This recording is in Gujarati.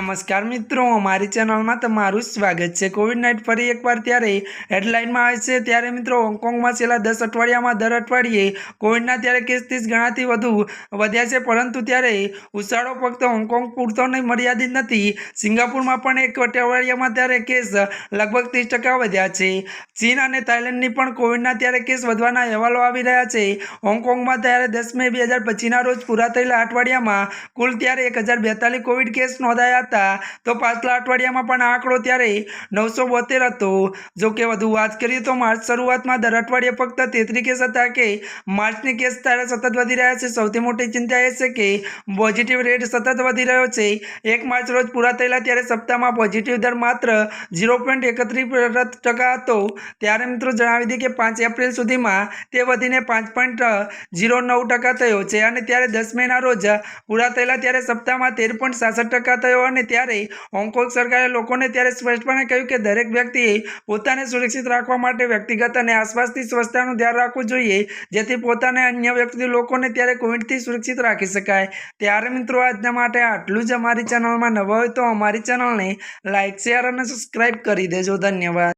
નમસ્કાર મિત્રો, અમારી ચેનલમાં તમારું સ્વાગત છે. કોવિડ નાઇટ ફરી એકવાર ત્યારે હેડલાઇનમાં આવે છે. ત્યારે મિત્રો હોંગકોંગમાં છેલ્લા દસ અઠવાડિયામાં દર અઠવાડિયે કોવિડના ત્યારે કેસ ત્રીસ ગણાથી વધુ વધ્યા છે. પરંતુ ત્યારે ઉછાળો ફક્ત હોંગકોંગ પૂરતો નહીં, મર્યાદિત નથી. સિંગાપુરમાં પણ એક અઠવાડિયામાં ત્યારે કેસ લગભગ ત્રીસ ટકા વધ્યા છે. ચીન અને થાઇલેન્ડની પણ કોવિડના ત્યારે કેસ વધવાના અહેવાલો આવી રહ્યા છે. હોંગકોંગમાં ત્યારે દસ મે બે હજાર પચીસના રોજ પૂરા થયેલા અઠવાડિયામાં કુલ ત્યારે એક હજાર બેતાલીસ કોવિડ કેસ નોંધાયા હતા. તો પાછલા અઠવાડિયામાં પણ આંકડો ત્યારે નવસો બોતેર હતો. જો કે વધુ વાત કરીએ તો માર્ચ શરૂઆતમાં દર અઠવાડિયે ફક્ત તેત્રી કેસ હતા કે માર્ચની કેસ ત્યારે સતત વધી રહ્યા છે. સૌથી મોટી ચિંતા એ છે કે પોઝિટિવ રેટ સતત વધી રહ્યો છે. એક માર્ચ રોજ પૂરા થયેલા ત્યારે સપ્તાહમાં પોઝિટિવ દર માત્ર ઝીરો પોઈન્ટ એકત્રીસ ટકા હતો. ત્યારે મિત્રો જણાવી દઈએ કે પાંચ એપ્રિલ સુધીમાં તે વધીને પાંચ પોઈન્ટ ઝીરો નવ ટકા થયો છે અને ત્યારે દસ મેના રોજ પૂરા થયેલા ત્યારે સપ્તાહમાં તેર પોઈન્ટ સાસઠ ટકા થયો અને ત્યારે હોંગકોંગ સરકારે લોકોને ત્યારે સ્પષ્ટપણે કહ્યું કે દરેક વ્યક્તિએ પોતાને સુરક્ષિત રાખવા માટે વ્યક્તિગત અને આસપાસની સ્વચ્છતાનું ધ્યાન રાખવું જોઈએ, જેથી પોતાને અન્ય વ્યક્તિ લોકોને ત્યારે કોવિડથી સુરક્ષિત રાખી શકાય. ત્યારે મિત્રો, આજના માટે આટલું જ અમારી ચેનલમાં નવા હોય તો અમારી ચેનલને લાઇક શેર અને સબસ્ક્રાઈબ કરી દેજો. ધન્યવાદ.